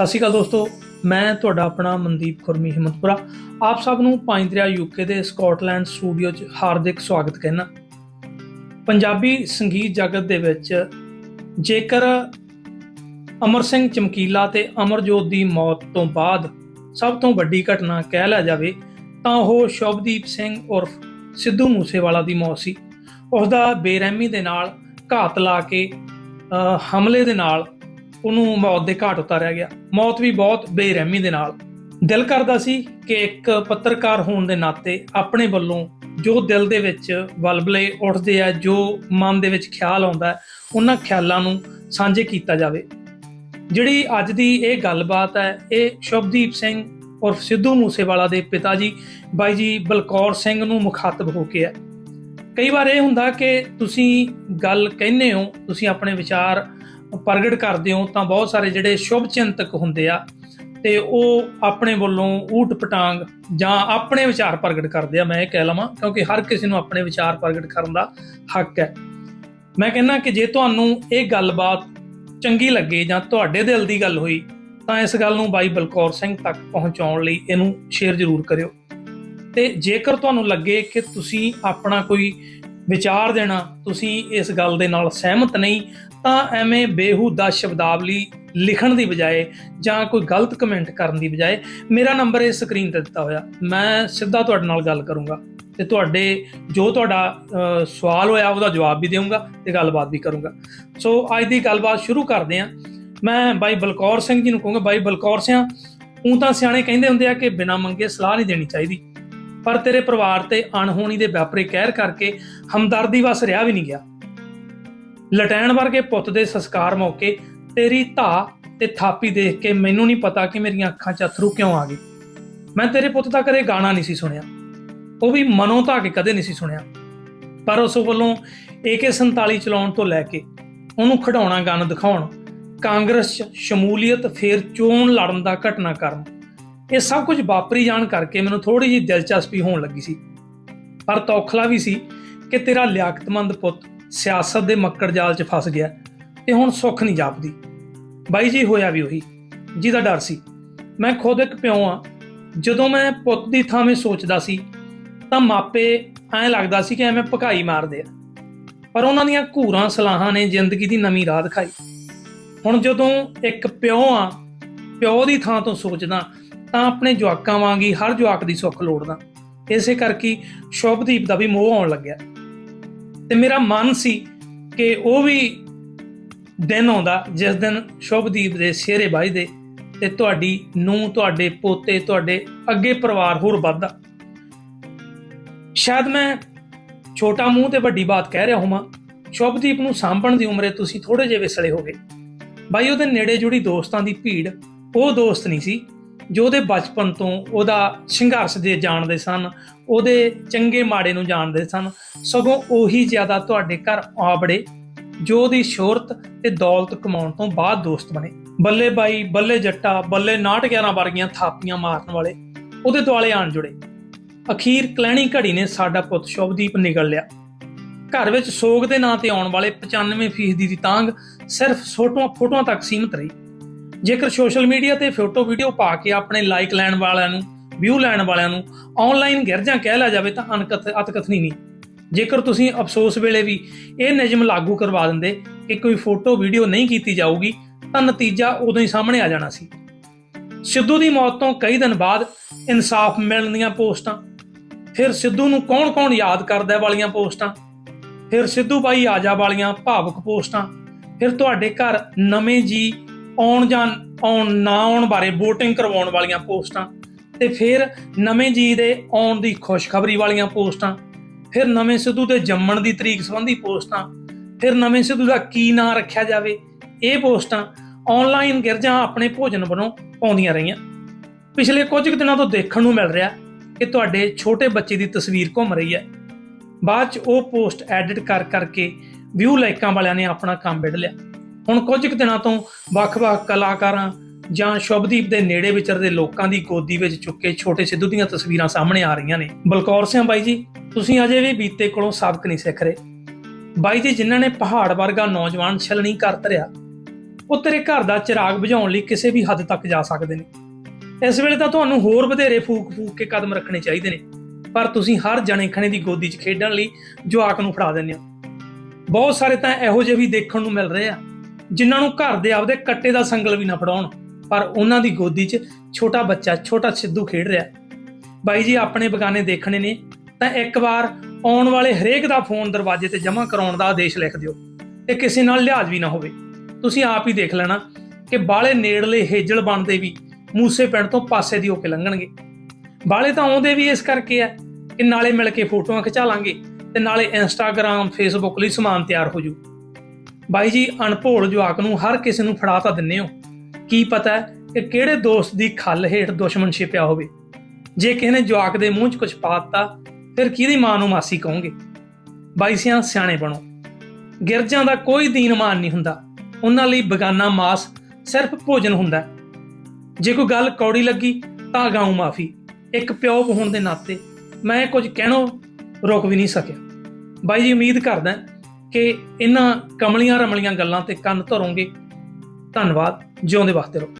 ਸਤਿ ਸ਼੍ਰੀ ਅਕਾਲ ਦੋਸਤੋ, ਮੈਂ ਤੁਹਾਡਾ ਆਪਣਾ ਮਨਦੀਪ ਖੁਰਮੀ ਹਿੰਮਤਪੁਰਾ ਆਪ ਸਭ ਨੂੰ ਪੰਜ ਦਰਿਆ ਯੂਕੇ ਦੇ ਸਕਾਟਲੈਂਡ ਸਟੂਡੀਓ 'ਚ ਹਾਰਦਿਕ ਸਵਾਗਤ ਕਹਿਣਾ ਪੰਜਾਬੀ ਸੰਗੀਤ ਜਗਤ ਦੇ ਵਿੱਚ ਜੇਕਰ ਅਮਰ ਸਿੰਘ ਚਮਕੀਲਾ ਤੇ ਅਮਰਜੋਤ ਦੀ ਮੌਤ ਤੋਂ ਬਾਅਦ ਸਭ ਤੋਂ ਵੱਡੀ ਘਟਨਾ ਕਹਿ ਲਿਆ ਜਾਵੇ, ਤਾਂ ਉਹ ਸ਼ੁਭਦੀਪ ਸਿੰਘ ਉਰਫ ਸਿੱਧੂ ਮੂਸੇਵਾਲਾ ਦੀ ਮੌਤ ਸੀ। ਉਸ ਦਾ ਬੇਰਹਿਮੀ ਦੇ ਨਾਲ ਘਾਤ ਲਾ ਕੇ ਹਮਲੇ ਦੇ ਨਾਲ ਉਹਨੂੰ ਮੌਤ ਦੇ ਘਾਟ ਉਤਾਰਿਆ ਗਿਆ। ਮੌਤ ਵੀ ਬਹੁਤ ਬੇਰਹਿਮੀ ਦੇ ਨਾਲ। ਦਿਲ ਕਰਦਾ ਸੀ ਕਿ ਇੱਕ ਪੱਤਰਕਾਰ ਹੋਣ ਦੇ ਨਾਤੇ ਆਪਣੇ ਵੱਲੋਂ ਜੋ ਦਿਲ ਦੇ ਵਿੱਚ ਵਲਬਲੇ ਉੱਠਦੇ ਆ, ਜੋ ਮਨ ਦੇ ਵਿੱਚ ਖਿਆਲ ਆਉਂਦਾ ਉਹਨਾਂ ਖਿਆਲਾਂ ਨੂੰ ਸਾਂਝੇ ਕੀਤਾ ਜਾਵੇ। ਜਿਹੜੀ ਅੱਜ ਦੀ ਇਹ ਗੱਲਬਾਤ ਹੈ, ਇਹ ਸ਼ੁਭਦੀਪ ਸਿੰਘ ਔਰ ਸਿੱਧੂ ਮੂਸੇਵਾਲਾ ਦੇ ਪਿਤਾ ਜੀ, ਬਾਈ ਜੀ ਬਲਕੌਰ ਸਿੰਘ ਨੂੰ ਮੁਖਾਤਬ ਹੋ ਕੇ ਹੈ। ਕਈ ਵਾਰ ਇਹ ਹੁੰਦਾ ਕਿ ਤੁਸੀਂ ਗੱਲ ਕਹਿੰਦੇ ਹੋ, ਤੁਸੀਂ ਆਪਣੇ ਵਿਚਾਰ ਪ੍ਰਗਟ ਕਰਦੇ ਹੋ ਤਾਂ ਬਹੁਤ ਸਾਰੇ ਜਿਹੜੇ ਸ਼ੁਭ ਚਿੰਤਕ ਹੁੰਦੇ ਆ ਤੇ ਉਹ ਆਪਣੇ ਵੱਲੋਂ ਊਟ ਪਟਾਂਗ ਜਾਂ ਆਪਣੇ ਵਿਚਾਰ ਪ੍ਰਗਟ ਕਰਦੇ ਆ, ਮੈਂ ਇਹ ਕਹਿ ਲਵਾਂ, ਕਿਉਂਕਿ ਹਰ ਕਿਸੇ ਨੂੰ ਆਪਣੇ ਵਿਚਾਰ ਪ੍ਰਗਟ ਕਰਨ ਦਾ ਹੱਕ ਹੈ। ਮੈਂ ਕਹਿੰਦਾ ਕਿ ਜੇ ਤੁਹਾਨੂੰ ਇਹ ਗੱਲਬਾਤ ਚੰਗੀ ਲੱਗੇ ਜਾਂ ਤੁਹਾਡੇ ਦਿਲ ਦੀ ਗੱਲ ਹੋਈ, ਤਾਂ ਇਸ ਗੱਲ ਨੂੰ ਬਾਈ ਬਲਕੌਰ ਸਿੰਘ ਤੱਕ ਪਹੁੰਚਾਉਣ ਲਈ ਇਹਨੂੰ ਸ਼ੇਅਰ ਜ਼ਰੂਰ ਕਰਿਓ। ਤੇ ਜੇਕਰ ਤੁਹਾਨੂੰ ਲੱਗੇ ਕਿ ਤੁਸੀਂ ਆਪਣਾ ਕੋਈ ਵਿਚਾਰ ਦੇਣਾ, ਤੁਸੀਂ ਇਸ ਗੱਲ ਦੇ ਨਾਲ ਸਹਿਮਤ ਨਹੀਂ, ਤਾਂ ਐਵੇਂ ਬੇਹੂਦਾ ਸ਼ਬਦਾਵਲੀ ਲਿਖਣ ਦੀ ਬਜਾਏ ਜਾਂ ਕੋਈ ਗਲਤ ਕਮੈਂਟ ਕਰਨ ਦੀ ਬਜਾਏ ਮੇਰਾ ਨੰਬਰ ਇਸ ਸਕਰੀਨ ਤੇ ਦਿੱਤਾ ਹੋਇਆ। ਮੈਂ ਸਿੱਧਾ ਤੁਹਾਡੇ ਨਾਲ ਗੱਲ ਕਰੂੰਗਾ ਤੇ ਤੁਹਾਡੇ, ਜੋ ਤੁਹਾਡਾ ਸਵਾਲ ਹੋਇਆ ਉਹਦਾ ਜਵਾਬ ਵੀ ਦੇਵਾਂਗਾ ਤੇ ਗੱਲਬਾਤ ਵੀ ਕਰੂੰਗਾ। ਸੋ ਅੱਜ ਦੀ ਗੱਲਬਾਤ ਸ਼ੁਰੂ ਕਰਦੇ ਹਾਂ। ਮੈਂ ਬਾਈ ਬਲਕੌਰ ਸਿੰਘ ਜੀ ਨੂੰ ਕਹੂੰਗਾ, ਬਾਈ ਬਲਕੌਰ ਸਿੰਘ ਉਹ ਤਾਂ ਸਿਆਣੇ ਕਹਿੰਦੇ ਹੁੰਦੇ ਆ ਕਿ ਬਿਨਾਂ ਮੰਗੇ ਸਲਾਹ ਨਹੀਂ ਦੇਣੀ ਚਾਹੀਦੀ। ਪਰ ਤੇਰੇ ਪਰਿਵਾਰ ਤੇ ਅਣਹੋਣੀ ਦੇ ਵਾਪਰੇ ਕਹਿਰ ਕਰਕੇ ਹਮਦਰਦੀ ਵਸ ਰਿਹਾ ਵੀ ਨਹੀਂ ਗਿਆ। ਲਟੈਣ ਵਰਗੇ ਪੁੱਤ ਦੇ ਸੰਸਕਾਰ ਮੌਕੇ ਤੇਰੀ ਧਾ ਤੇ ਥਾਪੀ ਦੇਖ ਕੇ ਮੈਨੂੰ ਨਹੀਂ ਪਤਾ ਕਿ ਮੇਰੀਆਂ ਅੱਖਾਂ 'ਚ ਅਥਰੂ ਕਿਉਂ ਆ ਗਏ। ਮੈਂ ਤੇਰੇ ਪੁੱਤ ਦਾ ਕਦੇ ਗਾਣਾ ਨਹੀਂ ਸੀ ਸੁਣਿਆ। ਉਹ ਵੀ ਮਨੋਂ ਧਾ ਕੇ ਕਦੇ ਨਹੀਂ ਸੀ ਸੁਣਿਆ। ਪਰ ਉਸ ਵੱਲੋਂ AK47 ਚਲਾਉਣ ਤੋਂ ਲੈ ਕੇ ਉਹਨੂੰ ਖਡਾਉਣਾ ਗਨ ਦਿਖਾਉਣ, ਕਾਂਗਰਸ 'ਚ ਸ਼ਮੂਲੀਅਤ ਫੇਰ ਚੋਣ ਲੜਨ ਦਾ ਘਟਨਾ ਕਰਨ ਇਹ ਸਭ ਕੁਝ ਵਾਪਰੀ ਜਾਣ ਕਰਕੇ ਮੈਨੂੰ ਥੋੜੀ ਜਿਹੀ ਦਿਲਚਸਪੀ ਹੋਣ ਲੱਗੀ ਸੀ। ਪਰ ਤੌਖਲਾ ਵੀ ਸੀ ਕਿ ਤੇਰਾ ਲਿਆਕਤਮੰਦ ਪੁੱਤ ਸਿਆਸਤ ਦੇ ਮੱਕੜ ਜਾਲ 'ਚ ਫਸ ਗਿਆ ਤੇ ਹੁਣ ਸੁੱਖ ਨਹੀਂ ਜਾਪਦੀ। ਬਾਈ ਜੀ, ਹੋਇਆ ਵੀ ਉਹੀ, ਜਿਹਦਾ ਡਰ ਸੀ। ਮੈਂ ਖੁਦ ਇੱਕ ਪਿਓ ਆ ਜਦੋਂ ਮੈਂ ਪੁੱਤ ਦੀ ਥਾਵੇਂ ਸੋਚਦਾ ਸੀ, ਤਾਂ ਮਾਪੇ ਐਂ ਲੱਗਦਾ ਸੀ ਕਿ ਐਵੇਂ ਭਕਾਈ ਮਾਰਦੇ ਆ। ਪਰ ਉਹਨਾਂ ਦੀਆਂ ਘੂਰਾਂ ਸਲਾਹਾਂ ਨੇ ਜ਼ਿੰਦਗੀ ਦੀ ਨਵੀਂ ਰਾਹ ਦਿਖਾਈ। ਹੁਣ ਜਦੋਂ ਇੱਕ ਪਿਓ ਆ ਪਿਓ ਦੀ ਥਾਂ ਤੋਂ ਸੋਚਦਾ ਤਾਂ ਆਪਣੇ ਜਵਾਕਾਂ ਹੀ ਹਰ ਜਵਾਕ ਦੀ ਸੁੱਖ ਲੋੜਦਾ। ਇਸੇ ਕਰਕੇ ਸ਼ੁਭਦੀਪ ਦਾ ਵੀ ਮੋਹ ਆਉਣ ਲੱਗਿਆ। ਤੇ ਮੇਰਾ ਮਨ ਸੀ ਕਿ ਉਹ ਵੀ ਦਿਨ ਆਉਂਦਾ, ਜਿਸ ਦਿਨ ਸ਼ੁਭਦੀਪ ਦੇ ਸਿਹਰੇ ਵੱਜਦੇ ਤੇ ਤੁਹਾਡੀ ਨੂੰ ਤੁਹਾਡੇ ਪੋਤੇ, ਤੁਹਾਡੇ ਅੱਗੇ ਪਰਿਵਾਰ ਹੋਰ ਵੱਧਦਾ। ਸ਼ਾਇਦ ਮੈਂ ਛੋਟਾ ਮੂੰਹ ਤੇ ਵੱਡੀ ਬਾਤ ਕਹਿ ਰਿਹਾ ਹੋਵਾਂ, ਸ਼ੁਭਦੀਪ ਨੂੰ ਸਾਂਭਣ ਦੀ ਉਮਰੇ ਤੁਸੀਂ ਥੋੜੇ ਜਿਹੇ ਵਿਸਲੇ ਹੋਗੇ। ਬਾਈ, ਉਹਦੇ ਨੇੜੇ ਜੁੜੀ ਦੋਸਤਾਂ ਦੀ ਭੀੜ, ਉਹ ਦੋਸਤ ਨਹੀਂ ਸੀ ਜੋ ਉਹਦੇ ਬਚਪਨ ਤੋਂ ਉਹਦਾ ਸੰਘਰਸ਼ ਦੇ ਜਾਣਦੇ ਸਨ, ਉਹਦੇ ਚੰਗੇ ਮਾੜੇ ਨੂੰ ਜਾਣਦੇ ਸਨ, ਸਗੋਂ ਉਹੀ ਜ਼ਿਆਦਾ ਤੁਹਾਡੇ ਘਰ ਆਵੜੇ, ਜੋ ਉਹਦੀ ਸ਼ੋਹਰਤ ਤੇ ਦੌਲਤ ਕਮਾਉਣ ਤੋਂ ਬਾਅਦ ਦੋਸਤ ਬਣੇ। ਬੱਲੇ ਬਾਈ, ਬੱਲੇ ਜੱਟਾ, ਬੱਲੇ 911 ਵਰਗੀਆਂ ਥਾਪੀਆਂ ਮਾਰਨ ਵਾਲੇ, ਉਹਦੇ ਦੁਆਲੇ ਆਣ ਜੁੜੇ। ਅਖੀਰ ਕਲੈਣੀ ਘੜੀ ਨੇ ਸਾਡਾ ਪੁੱਤ ਸ਼ੁਭਦੀਪ ਨਿਗਲ ਲਿਆ। ਘਰ ਵਿੱਚ ਸੋਗ ਦੇ ਨਾਂ ਤੇ ਆਉਣ ਵਾਲੇ 95% ਦੀ ਤਾਂਗ ਸਿਰਫ ਫੋਟੋਆਂ ਫੋਟੋਆਂ ਤੱਕ ਸੀਮਤ ਰਹੀ। ਜੇਕਰ ਸੋਸ਼ਲ ਮੀਡੀਆ ਤੇ ਫੋਟੋ ਵੀਡੀਓ ਪਾ ਕੇ ਆਪਣੇ ਲਾਈਕ ਲੈਣ ਵਾਲਿਆਂ ਨੂੰ ਵਿਊ ਲੈਣ ਵਾਲਿਆਂ ਨੂੰ ਆਨਲਾਈਨ ਗਿਰਜਾਂ ਕਹਿ ਲਿਆ ਜਾਵੇ ਤਾਂ ਅਨਕਥ ਅਤਕਥਨੀ ਨਹੀਂ। ਜੇਕਰ ਤੁਸੀਂ ਅਫਸੋਸ ਵੇਲੇ ਵੀ ਇਹ ਨਿਯਮ ਲਾਗੂ ਕਰਵਾ ਦਿੰਦੇ ਕਿ ਕੋਈ ਫੋਟੋ ਵੀਡੀਓ ਨਹੀਂ ਕੀਤੀ ਜਾਊਗੀ, ਤਾਂ ਨਤੀਜਾ ਉਦੋਂ ਹੀ ਸਾਹਮਣੇ ਆ ਜਾਣਾ ਸੀ। ਸਿੱਧੂ ਦੀ ਮੌਤ ਤੋਂ ਕਈ ਦਿਨ ਬਾਅਦ ਇਨਸਾਫ ਮਿਲਣ ਦੀਆਂ ਪੋਸਟਾਂ। ਫਿਰ ਸਿੱਧੂ ਨੂੰ ਕੌਣ-ਕੌਣ ਯਾਦ ਕਰਦਾ ਵਾਲੀਆਂ ਪੋਸਟਾਂ? ਫਿਰ ਸਿੱਧੂ ਬਾਈ ਆਜਾ ਵਾਲੀਆਂ ਭਾਵੁਕ ਪੋਸਟਾਂ। ਫਿਰ ਤੁਹਾਡੇ ਘਰ ਨਵੇਂ ਜੀ ਆਉਣ ਜਾਂ ਆਉਣ ਨਾ ਆਉਣ ਬਾਰੇ VOTING ਕਰਵਾਉਣ ਵਾਲੀਆਂ ਪੋਸਟਾਂ, ਤੇ ਫਿਰ ਨਵੇਂ ਜੀ ਦੇ ਆਉਣ ਦੀ ਖੁਸ਼ਖਬਰੀ ਵਾਲੀਆਂ ਪੋਸਟਾਂ, ਫਿਰ ਨਵੇਂ ਸਿੱਧੂ ਦੇ ਜੰਮਣ ਦੀ ਤਰੀਕ ਸੰਬੰਧੀ ਪੋਸਟਾਂ, ਫਿਰ ਨਵੇਂ ਸਿੱਧੂ ਦਾ ਕੀ ਨਾਂ ਰੱਖਿਆ ਜਾਵੇ, ਇਹ ਪੋਸਟਾਂ ਆਨਲਾਈਨ ਗਿਰਜਾਂ ਆਪਣੇ ਭੋਜਨ ਵੱਲੋਂ ਪਾਉਂਦੀਆਂ ਰਹੀਆਂ। ਪਿਛਲੇ ਕੁਝ ਕੁ ਦਿਨਾਂ ਤੋਂ ਦੇਖਣ ਨੂੰ ਮਿਲ ਰਿਹਾ ਕਿ ਤੁਹਾਡੇ ਛੋਟੇ ਬੱਚੇ ਦੀ ਤਸਵੀਰ ਘੁੰਮ ਰਹੀ ਹੈ। ਬਾਅਦ ਚ ਉਹ ਪੋਸਟ ਐਡਿਟ ਕਰ ਕਰਕੇ ਵਿਊ ਲਾਈਕਾਂ ਵਾਲਿਆਂ ਨੇ ਆਪਣਾ ਕੰਮ ਵਿੱਢ ਲਿਆ। ਹੁਣ ਕੁਝ ਕੁ ਦਿਨਾਂ ਤੋਂ ਵੱਖ-ਵੱਖ ਕਲਾਕਾਰਾਂ ਜਾਂ ਸ਼ੁਭਦੀਪ ਦੇ ਨੇੜੇ ਵਿਚਰਦੇ ਲੋਕਾਂ ਦੀ ਗੋਦੀ ਵਿੱਚ ਚੁੱਕੇ ਛੋਟੇ ਸਿੱਧੂ ਦੀਆਂ ਤਸਵੀਰਾਂ ਸਾਹਮਣੇ ਆ ਰਹੀਆਂ ਨੇ। ਬਲਕੌਰ ਸਿੰਘ ਬਾਈ ਜੀ, ਤੁਸੀਂ ਅਜੇ ਵੀ ਬੀਤੇ ਕੋਲੋਂ ਸਬਕ ਨਹੀਂ ਸਿੱਖ ਰਹੇ। ਬਾਈ ਜੀ, ਜਿਨ੍ਹਾਂ ਨੇ ਪਹਾੜ ਵਰਗਾ ਨੌਜਵਾਨ ਛਲਣੀ ਕਰ ਧਰਿਆ ਉਹ ਤੇਰੇ ਘਰ ਦਾ ਚਿਰਾਗ ਬੁਝਾਉਣ ਲਈ ਕਿਸੇ ਵੀ ਹੱਦ ਤੱਕ ਜਾ ਸਕਦੇ ਨੇ। ਇਸ ਵੇਲੇ ਤਾਂ ਤੁਹਾਨੂੰ ਹੋਰ ਵਧੇਰੇ ਫੂਕ ਫੂਕ ਕੇ ਕਦਮ ਰੱਖਣੇ ਚਾਹੀਦੇ ਨੇ, ਪਰ ਤੁਸੀਂ ਹਰ ਜਣੇ ਖਣੇ ਦੀ ਗੋਦੀ 'ਚ ਖੇਡਣ ਲਈ ਜਵਾਕ ਨੂੰ ਫੜਾ ਦਿੰਦੇ ਹੋ। ਬਹੁਤ ਸਾਰੇ ਤਾਂ ਇਹੋ ਜਿਹੇ ਵੀ ਦੇਖਣ ਨੂੰ ਮਿਲ ਰਹੇ ਆ। ਜਿਨ੍ਹਾਂ ਨੂੰ ਘਰ ਦੇ ਆਪਦੇ ਕੱਟੇ ਦਾ ਸੰਗਲ ਵੀ ਨਾ ਫੜਾਉਣ। ਪਰ ਉਹਨਾਂ ਦੀ ਗੋਦੀ 'ਚ ਛੋਟਾ ਬੱਚਾ, ਛੋਟਾ ਸਿੱਧੂ ਖੇਡ ਰਿਹਾ। ਬਾਈ ਜੀ, ਆਪਣੇ ਬਗਾਨੇ ਦੇਖਣੇ ਨੇ, ਤਾਂ ਇੱਕ ਵਾਰ ਆਉਣ ਵਾਲੇ ਹਰੇਕ ਦਾ ਫੋਨ ਦਰਵਾਜ਼ੇ ਤੇ ਜਮ੍ਹਾਂ ਕਰਾਉਣ ਦਾ ਆਦੇਸ਼ ਲਿਖ ਦਿਓ। ਤੇ ਕਿਸੇ ਨਾਲ ਲਿਹਾਜ਼ ਵੀ ਨਾ ਹੋਵੇ। ਤੁਸੀਂ ਆਪ ਹੀ ਦੇਖ ਲੈਣਾ ਕਿ ਬਾਲੇ ਨੇੜਲੇ ਹੇਜਲ ਬਣਦੇ ਵੀ ਮੂਸੇ ਪਿੰਡ ਤੋਂ ਪਾਸੇ ਦੀ ਹੋ ਕੇ ਲੰਘਣਗੇ। ਬਾਲੇ ਤਾਂ ਆਉਂਦੇ ਵੀ ਇਸ ਕਰਕੇ ਆ ਕਿ ਨਾਲੇ ਮਿਲ ਕੇ ਫੋਟੋਆਂ ਖਿਚਾ ਲਾਂਗੇ ਤੇ ਨਾਲੇ ਇੰਸਟਾਗ੍ਰam ਫੇਸਬੁੱਕ ਲਈ ਸਮਾਨ ਤਿਆਰ ਹੋ ਜੂ। ਬਾਈ ਜੀ, ਅਣਭੋਲ ਜਵਾਕ ਨੂੰ ਹਰ ਕਿਸੇ ਨੂੰ ਫੜਾ ਤਾਂ ਦਿੰਨੇ ਹੋ। ਕੀ ਪਤਾ ਕਿ ਕਿਹੜੇ ਦੋਸਤ ਦੀ ਖੱਲ ਹੇਠ ਦੁਸ਼ਮਣ ਛਿਪਿਆ ਹੋਵੇ। ਜੇ ਕਿਸੇ ਨੇ ਜਵਾਕ ਦੇ ਮੂੰਹ 'ਚ ਕੁਝ ਦਿੱਤਾ, ਫਿਰ ਕਿਹਦੀ ਮਾਂ ਨੂੰ ਮਾਸੀ ਕਹੋਗੇ? ਬਾਈਸਿਆਂ ਸਿਆਣੇ ਬਣੋ। ਗਿਰਜਾਂ ਦਾ ਕੋਈ ਦੀਨ ਮਾਨ ਨਹੀਂ ਹੁੰਦਾ। ਉਹਨਾਂ ਲਈ ਬਗਾਨਾ ਮਾਸ ਸਿਰਫ ਭੋਜਨ ਹੁੰਦਾ ਜੇ ਕੋਈ ਗੱਲ ਕੌੜੀ ਲੱਗੀ, ਤਾਂ ਗਾਉ ਮਾਫੀ। ਇੱਕ ਪਿਓ ਹੋਣ ਦੇ ਨਾਤੇ ਮੈਂ ਕੁਝ ਕਹਿਣੋਂ ਰੁਕ ਵੀ ਨਹੀਂ ਸਕਿਆ। ਬਾਈ ਜੀ, ਉਮੀਦ ਕਰਦਾ ਕਿ ਇਹਨਾਂ ਕਮਲੀਆਂ ਰਮਲੀਆਂ ਗੱਲਾਂ ਤੇ ਕੰਨ ਧਰੋਗੇ। ਧੰਨਵਾਦ। ਜਿਉਂਦੇ ਵਾਸਤੇ ਰਹੋ।